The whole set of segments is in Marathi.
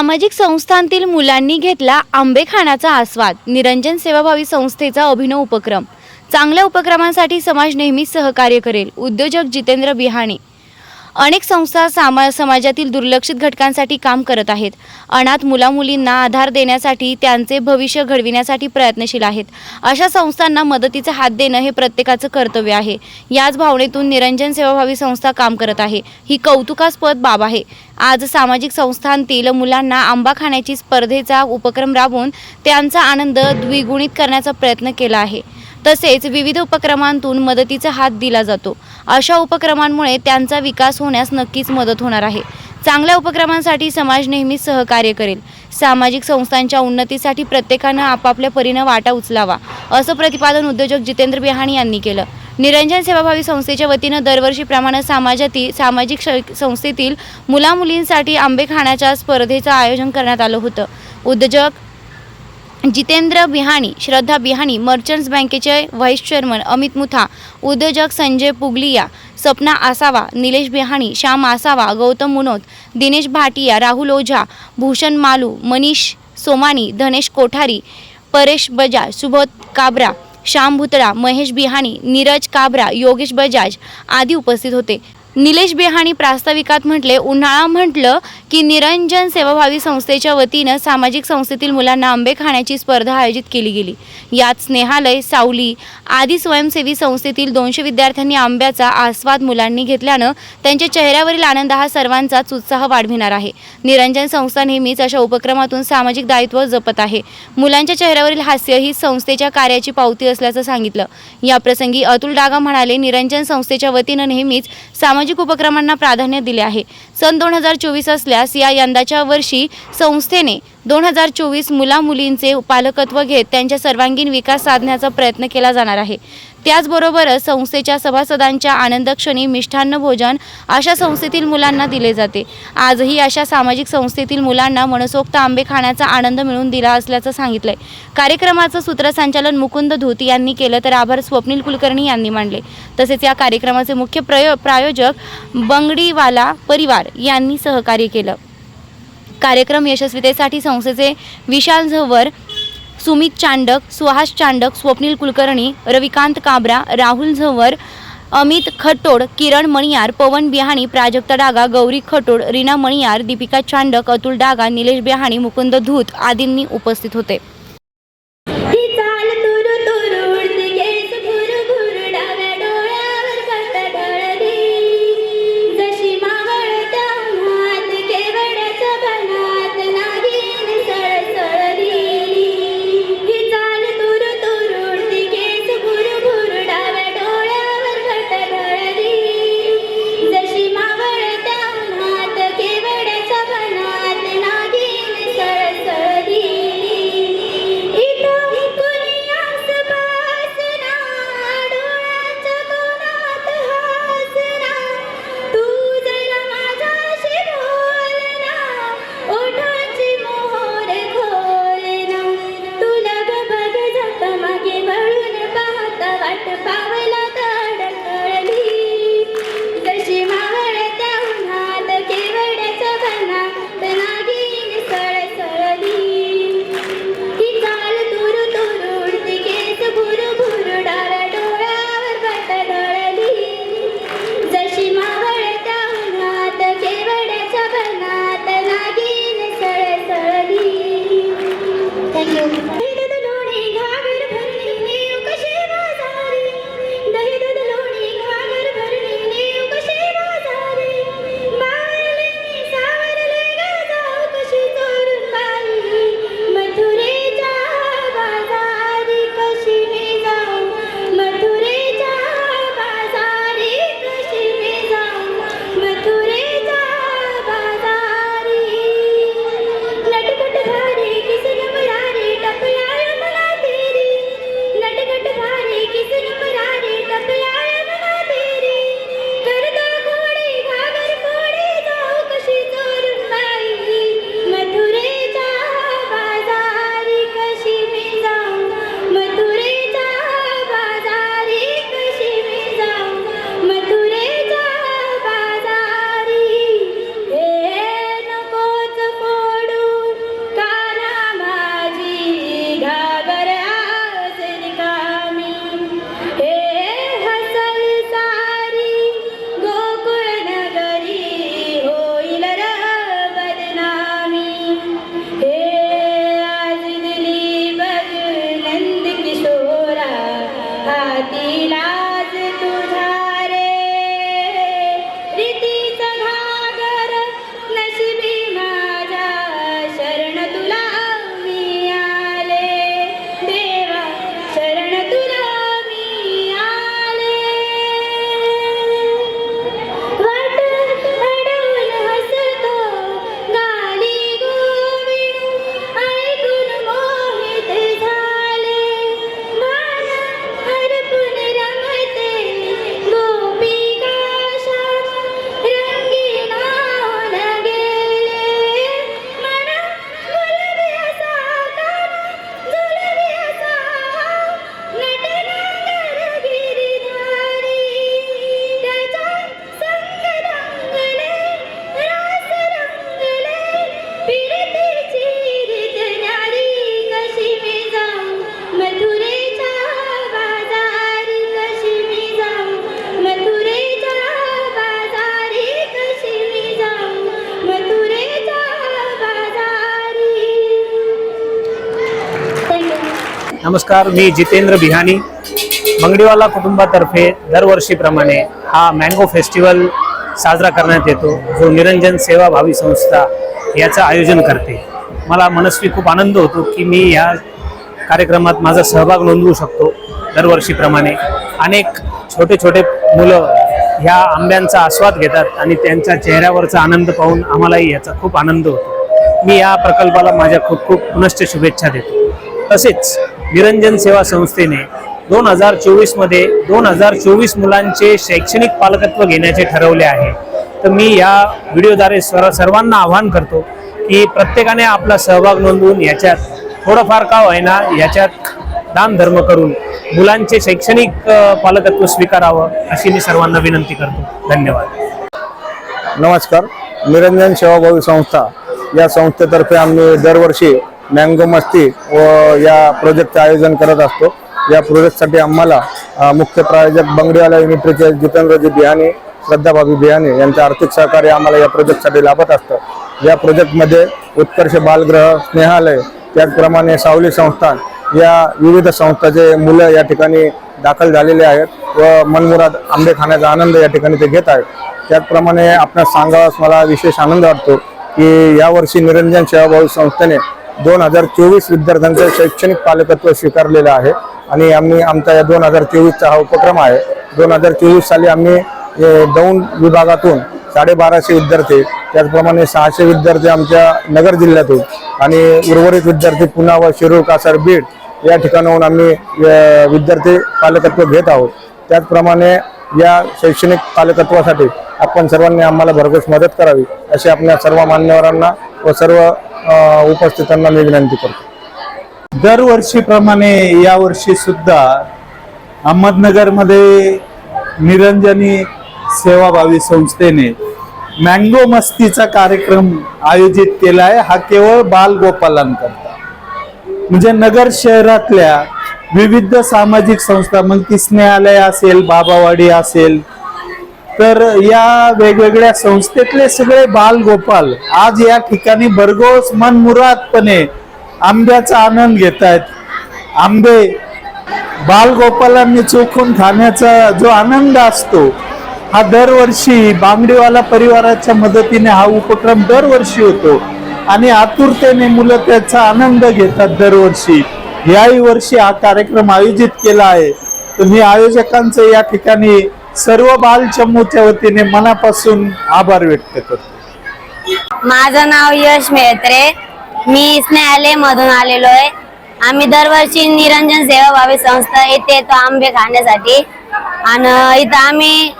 सामाजिक संस्थांतील मुलांनी घेतला आंबे खाण्याचा आस्वाद निरंजन सेवाभावी संस्थेचा अभिनव उपक्रम. चांगल्या उपक्रमांसाठी समाज नेहमीच सहकार्य करेल. उद्योजक जितेंद्र बिहाणे. अनेक संस्था सामा समाजातील दुर्लक्षित घटकांसाठी काम करत आहेत. अनाथ मुलामुलींना आधार देण्यासाठी त्यांचे भविष्य घडविण्यासाठी प्रयत्नशील आहेत. अशा संस्थांना मदतीचा हात देणं हे प्रत्येकाचं कर्तव्य आहे. याच भावनेतून निरंजन सेवाभावी संस्था काम करत आहे. ही कौतुकास्पद बाब आहे. आज सामाजिक संस्थांतील मुलांना आंबा खाण्याची स्पर्धेचा उपक्रम राबवून त्यांचा आनंद द्विगुणित करण्याचा प्रयत्न केला आहे. तसेच विविध उपक्रमांतून मदतीचा हात दिला जातो. अशा उपक्रमांमुळे त्यांचा विकास होण्यास नक्कीच मदत होणार आहे. चांगल्या उपक्रमांसाठी समाज नेहमीच सहकार्य करेल. सामाजिक संस्थांच्या उन्नतीसाठी प्रत्येकानं आपापल्या परीनं वाटा उचलावा असं प्रतिपादन उद्योजक जितेंद्र बिहाणी यांनी केलं. निरंजन सेवाभावी संस्थेच्या वतीनं दरवर्षीप्रमाणे समाजातील सामाजिक श- संस्थेतील मुलामुलींसाठी आंबे खाण्याच्या स्पर्धेचं आयोजन करण्यात आलं होतं. उद्योजक जितेंद्र बिहाणी श्रद्धा बिहाणी मर्चंट्स बँकेचे व्हाईस चेअरमन अमित मुथा उद्योजक संजय पुगलिया सपना आसावा निलेश बिहाणी श्याम आसावा गौतम मुनोत दिनेश भाटिया राहुल ओझा भूषण मालू मनीष सोमानी धनेश कोठारी परेश बजाज सुबोध काबरा श्याम भुतळा महेश बिहाणी नीरज काबरा योगेश बजाज आदी उपस्थित होते. निलेश बिहाणी प्रास्ताविकात म्हटले उन्हाळा म्हटलं की निरंजन सेवाभावी संस्थेच्या वतीनं सामाजिक संस्थेतील मुलांना आंबे खाण्याची स्पर्धा आयोजित केली गेली. यात स्नेहालय सावली आदी स्वयंसेवी संस्थेतील दोनशे विद्यार्थ्यांनी आंब्याचा आस्वाद मुलांनी घेतल्यानं त्यांच्या चेहऱ्यावरील आनंद हा सर्वांचाच उत्साह वाढविणार आहे. निरंजन संस्था नेहमीच अशा उपक्रमातून सामाजिक दायित्व जपत आहे. मुलांच्या चेहऱ्यावरील हास्य ही संस्थेच्या कार्याची पावती असल्याचं सांगितलं. याप्रसंगी अतुल डागा म्हणाले निरंजन संस्थेच्या वतीनं नेहमीच सामाजिक उपक्रमांना प्राधान्य दिले आहे. सन दोन हजार चोवीस असल्यास या यंदाच्या वर्षी संस्थेने दोन हजार चोवीस मुलामुलींचे पालकत्व घेत त्यांच्या सर्वांगीण विकास साधण्याचा प्रयत्न केला जाणार आहे. त्याचबरोबरच संस्थेच्या सभासदांच्या आनंदक्षणी मिष्ठान्न भोजन अशा संस्थेतील मुलांना दिले जाते. आजही अशा सामाजिक संस्थेतील मुलांना मनसोक्त आंबे खाण्याचा आनंद मिळून दिला असल्याचं सांगितलंय. कार्यक्रमाचं सूत्रसंचालन मुकुंद धूत यांनी केलं तर आभार स्वप्नील कुलकर्णी यांनी मांडले. तसेच या कार्यक्रमाचे मुख्य प्रयो प्रायोजक बंगडीवाला परिवार यांनी सहकार्य केलं. कार्यक्रम यशस्वीतेसाठी संस्थेचे विशाल झवर सुमित चांडक सुहास चांडक स्वप्नील कुलकर्णी रविकांत काबरा राहुल झवर अमित खटोड किरण मणियार पवन बिहाणी प्राजक्ता डागा गौरी खटोड रीना मणियार दीपिका चांडक अतुल डागा निलेश बिहाणी मुकुंद धूत आदींनी उपस्थित होते. नमस्कार मी जितेंद्र बिहानी. मंगडीवाला कुटुंबातर्फे दरवर्षीप्रमाणे हा मँगो फेस्टिवल साजरा करण्यात येतो जो निरंजन सेवाभावी संस्था याचं आयोजन करते. मला मनस्वी खूप आनंद होतो की मी या कार्यक्रमात माझा सहभाग नोंदवू शकतो दरवर्षीप्रमाणे. अनेक छोटे छोटे मुलं ह्या आंब्यांचा आस्वाद घेतात आणि त्यांच्या चेहऱ्यावरचा आनंद पाहून आम्हालाही याचा खूप आनंद होतो. मी या प्रकल्पाला माझ्या खूप खूप पुनश्च शुभेच्छा देतो. तसेच निरंजन सेवा संस्थेने दोन हजार चोवीसमध्ये दोन हजार चोवीस मुलांचे शैक्षणिक पालकत्व घेण्याचे ठरवले आहे. तर मी या व्हिडिओद्वारे सर्व सर्वांना आवाहन करतो की प्रत्येकाने आपला सहभाग नोंदवून याच्यात थोडंफार का होईना याच्यात दानधर्म करून मुलांचे शैक्षणिक पालकत्व स्वीकारावं अशी मी सर्वांना विनंती करतो. धन्यवाद. नमस्कार. निरंजन सेवाभावी संस्था या संस्थेतर्फे आम्ही दरवर्षी मँगो मस्ती व या प्रोजेक्टचे आयोजन करत असतो. या प्रोजेक्टसाठी आम्हाला मुख्य प्रायोजक बंगडीवाला युनिट्रीचे जितेंद्रजी बिहाने श्रद्धाभाभी बिहाने यांचं आर्थिक सहकार्य आम्हाला या प्रोजेक्टसाठी लाभत असतं. या प्रोजेक्टमध्ये उत्कर्ष बालगृह स्नेहालय त्याचप्रमाणे सावली संस्थान या विविध संस्थाचे मुलं या ठिकाणी दाखल झालेले आहेत व मनमुराद आंबे खाण्याचा आनंद या ठिकाणी ते घेत आहेत. त्याचप्रमाणे आपणास सांगावास मला विशेष आनंद वाटतो की यावर्षी निरंजन सेवाभावी संस्थेने दोन हजार चोवीस विद्यार्थ्यांचं शैक्षणिक पालकत्व स्वीकारलेलं आहे. आणि आम्ही आमचा या दोन हजार चोवीसचा हा उपक्रम आहे. दोन हजार चोवीस साली आम्ही ए, दौंड विभागातून साडेबाराशे विद्यार्थी त्याचप्रमाणे सहाशे विद्यार्थी आमच्या नगर जिल्ह्यातून आणि उर्वरित विद्यार्थी पुणा व शिरूर कासार बीड या ठिकाणाहून आम्ही विद्यार्थी पालकत्व घेत आहोत. त्याचप्रमाणे या शैक्षणिक पालकत्वासाठी आपण सर्वांनी आम्हाला भरघोस मदत करावी अशी आपल्या सर्व मान्यवरांना व सर्व उपस्थितांना मी विनंती करतो. दरवर्षीप्रमाणे यावर्षी सुद्धा अहमदनगरमध्ये निरंजनी सेवाभावी संस्थेने मँगो मस्तीचा कार्यक्रम आयोजित केला आहे हा केवळ बालगोपालांकरता म्हणजे नगर शहरातल्या विविध सामाजिक संस्था मग ती स्नेहालय असेल बाबावाडी असेल तर या वेगवेगळ्या संस्थेतले सगळे बालगोपाल आज या ठिकाणी भरघोस मनमुरादपणे आंब्याचा आनंद घेत आहेत. आंबे बालगोपालांनी चोखून खाण्याचा जो आनंद असतो हा दरवर्षी बांगडीवाला परिवाराच्या मदतीने हा उपक्रम दरवर्षी होतो आणि आतुरतेने मुलं त्याचा आनंद घेतात दरवर्षी. याही वर्षी हा कार्यक्रम आयोजित केला आहे. तर मी आयोजकांचं या ठिकाणी सर्व बाल चमूच्या वतीने मनापासून आभार व्यक्त करतो. माझं नाव यश मेहत्रे. मी स्नेहालय मधून आलेलो आहे. आम्ही दरवर्षी निरंजन सेवा भावी संस्था येथे येतो आंबे खाण्यासाठी. आणि इथं आम्ही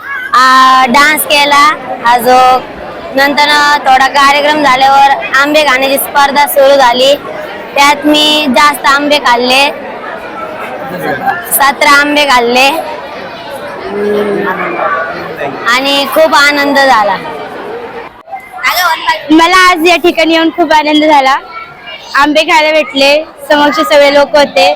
डान्स केला. अजून नंतर थोडा कार्यक्रम झाल्यावर आंबे खाण्याची स्पर्धा सुरू झाली. त्यात मी जास्त आंबे खाल्ले. सतरा आंबे खाल्ले. आणि खूप आनंद झाला. मला आज या ठिकाणी येऊन खूप आनंद झाला. आंबे खायला भेटले समोरचे सगळे लोक होते.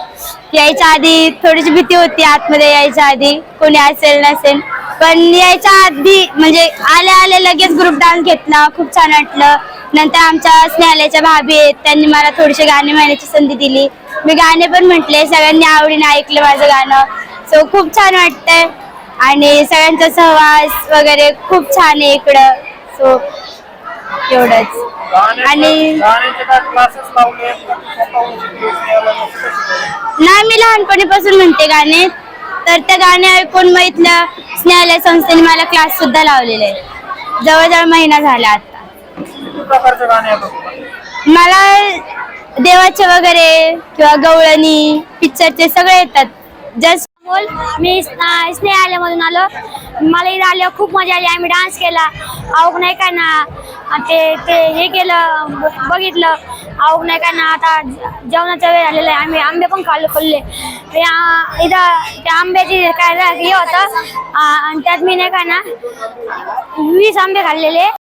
यायच्या आधी थोडीशी भीती होती आतमध्ये यायच्या आधी कोणी असेल नसेल. पण यायच्या आधी म्हणजे आले आले लगेच ग्रुप डान्स घेतला. खूप छान वाटलं. नंतर आमच्या स्नेहालयाच्या भाभी आहेत त्यांनी मला थोडेसे गाणे म्हणण्याची संधी दिली. मी गाणे पण म्हटले सगळ्यांनी आवडीने ऐकलं माझं गाणं. सो खूप छान वाटतंय. आणि सगळ्यांचा सहवास वगैरे खूप छान आहे इकडं. सो एवढंच. आणि नाही मी लहानपणीपासून म्हणते गाणे. तर त्या गाणे ऐकून मग इथल्या स्नेहालय संस्थेने मला क्लास सुद्धा लावलेले आहे जवळजवळ महिना झाला आता. मला देवाचे वगैरे किंवा गवळणी पिक्चरचे सगळे येतात. जस्ट बोल. मी स्नेहालयमधून आलो. मला इथं आल्यावर खूप मजा आली. आम्ही डान्स केला. अवघ नाही का ना? ते ते हे केलं बघितलं. आवक नाही का ना? आता जेवणाचा वेळ झालेला आहे. आम्ही आंबे पण खाल्ले खोलले. इथं त्या आंब्याची काय हे होतं. आणि त्यात मी नाही का ना वीस आंबे खाल्लेले.